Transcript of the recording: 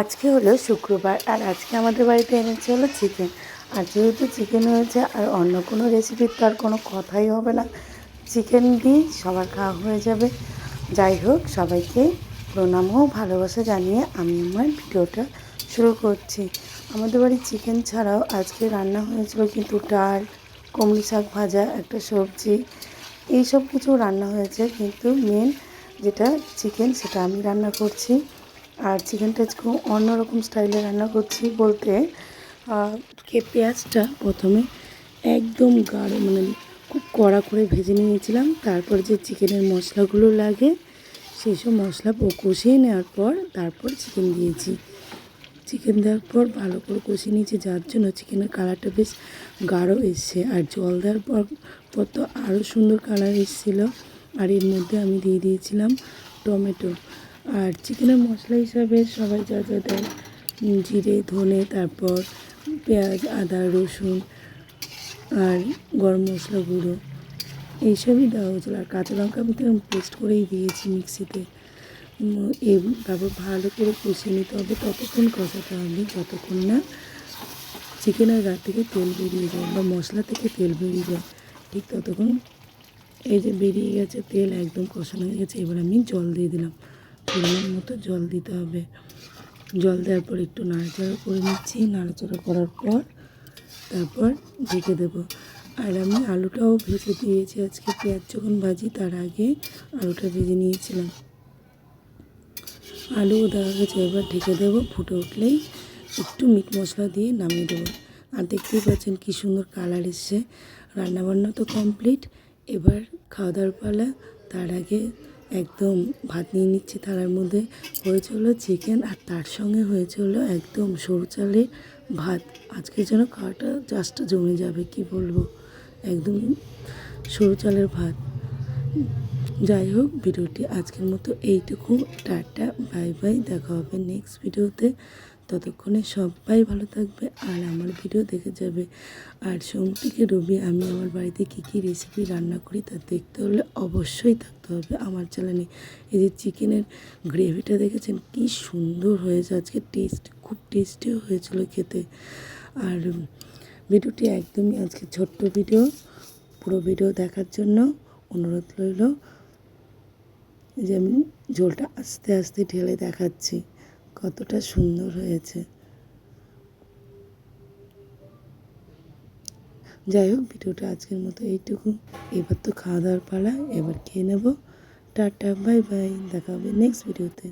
আজকে হলো শুক্রবার, আর আজকে আমাদের বাড়িতে এনেছে হলো চিকেন আর যেহেতু চিকেন হয়েছে, আর অন্য কোনো রেসিপির তো আর কোনো কথাই হবে না। চিকেন দিয়ে সবার খাওয়া হয়ে যাবে। যাই হোক, সবাইকে প্রণাম ও ভালোবাসা জানিয়ে আমি আমার ভিডিওটা শুরু করছি। আমাদের বাড়ির চিকেন ছাড়াও আজকে রান্না হয়েছিল কিন্তু ডাল কুমড়ি শাক ভাজা, একটা সবজি এইসব কিছু রান্না হয়েছে। কিন্তু মেন যেটা চিকেন সেটা আমি রান্না করছি। আর চিকেনটা আজকে অন্যরকম স্টাইলে রান্না করছি বলতে কে পেঁয়াজটা প্রথমে একদম গাঢ় মানে খুব কড়া করে ভেজে নিয়েছিলাম, তারপর যে চিকেনের মশলাগুলো লাগে, সেই সব মশলা কষিয়ে নেওয়ার পর তারপর চিকেন দিয়েছি। চিকেন দেওয়ার পর ভালো করে কষিয়ে নিয়েছি, যার জন্য চিকেনের কালারটা বেশ গাঢ় এসছে। আর জল দেওয়ার পর পর তো আরও সুন্দর কালার এসেছিল। আর এর মধ্যে আমি দিয়ে দিয়েছিলাম টমেটো। আর চিকেনের মশলা হিসাবে সবাই যা যা দেয় জিরে, ধনে, তারপর পেঁয়াজ, আদা, রসুন আর গরম মশলা গুঁড়ো, এইসবই দেওয়া হয়েছিলো। আর কাঁচা লঙ্কা আমি তো পেস্ট করেই দিয়েছি মিক্সিতে। এই তারপর ভালো করে কষিয়ে নিতে হবে। ততক্ষণ কষাতে হবে, যতক্ষণ না চিকেনের গা থেকে তেল বেরিয়ে যায় বা মশলা থেকে তেল বেরিয়ে যায়, ঠিক ততক্ষণ এই যে বেরিয়ে গেছে তেল একদম কষানো হয়ে গেছে, এবার আমি জল দিয়ে দিলাম। পরিমাণ মতো জল দিতে হবে। জল দেওয়ার পর একটু নাড়াচাড়া করে নিচ্ছি। নাড়াচাড়া করার পর তারপর ঢেকে দেবো। আর আমি আলুটাও ভেজে দিয়েছি। আজকে পেঁয়াজ যখন ভাজি তার আগে আলুটা ভেজে নিয়েছিলাম। আলু দেওয়া গেছে। এবার ঢেকে দেবো। ফুটে উঠলেই একটু মিট মশলা দিয়ে নামিয়ে দেবো। আর দেখতেই পাচ্ছেন কী সুন্দর কালার এসছে। রান্নাবান্না তো কমপ্লিট। এবার খাওয়া দাওয়ার পালা। তার আগে একদম ভাত নিয়ে নিচ্ছি থালার মধ্যে। হয়েছে হলো চিকেন আর তার সঙ্গে হয়েছে হলো একদম সরু চালে ভাত। আজকের যেন খাওয়াটা জাস্ট জমে যাবে, কি বলব? একদম সরু চালের ভাত। যাই হোক, ভিডিওটি আজকের মতো এইটুকু। টাটা, বাই বাই, দেখা হবে নেক্সট ভিডিওতে ততক্ষণে সবাই ভালো থাকবে আর আমার ভিডিও দেখে যাবে। আর সোম রবি আমি আমার বাড়িতে কী কী রেসিপি রান্না করি তা দেখতে হলে অবশ্যই থাকতে হবে আমার চ্যানেলে। এই যে চিকেনের গ্রেভিটা দেখেছেন, কি সুন্দর হয়েছে। আজকে টেস্ট খুব টেস্টিও হয়েছিল খেতে। আর ভিডিওটি একদমই আজকে ছোট্ট ভিডিও, পুরো ভিডিও দেখার জন্য অনুরোধ রইল। যে আমি ঝোলটা আস্তে আস্তে ঢেলে দেখাচ্ছি। কতটা সুন্দর হয়েছে। যাই হোক, ভিডিওটা আজকের মতো এইটুকু। এবার তো খাওয়া দাওয়ার পালা, এবার খেয়ে নেব। টাটা বাই বাই দেখা হবে নেক্সট ভিডিওতে